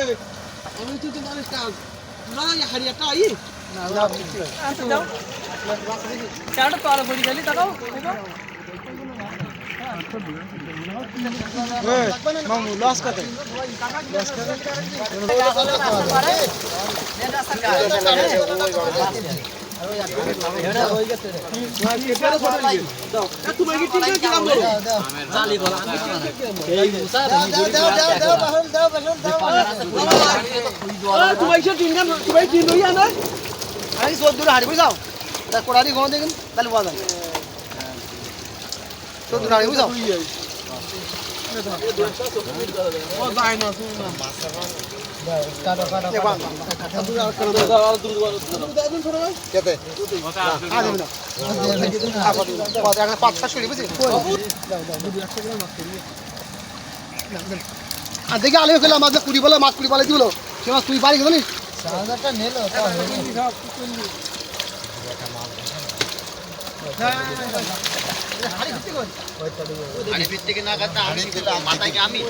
রে আমি তো তো জানিস কাজ না হারিয়াটা আই দাও গেলি তাকাও মামু লস কত তোমার কোড়ারি ঘন দেখুন তাহলে বোঝা যাবে দূরে হারি বুঝাও ও যায় না কেতে আ দিবি না আবার দিবি না কত একটা পাঁচ ছশো বুঝলি? আর দেখি আলু খেলে মাছ কুড়ি বলে মাছ কুড়ি বলে দিবলো সে মাছ তুই পারি জানিস? আমি?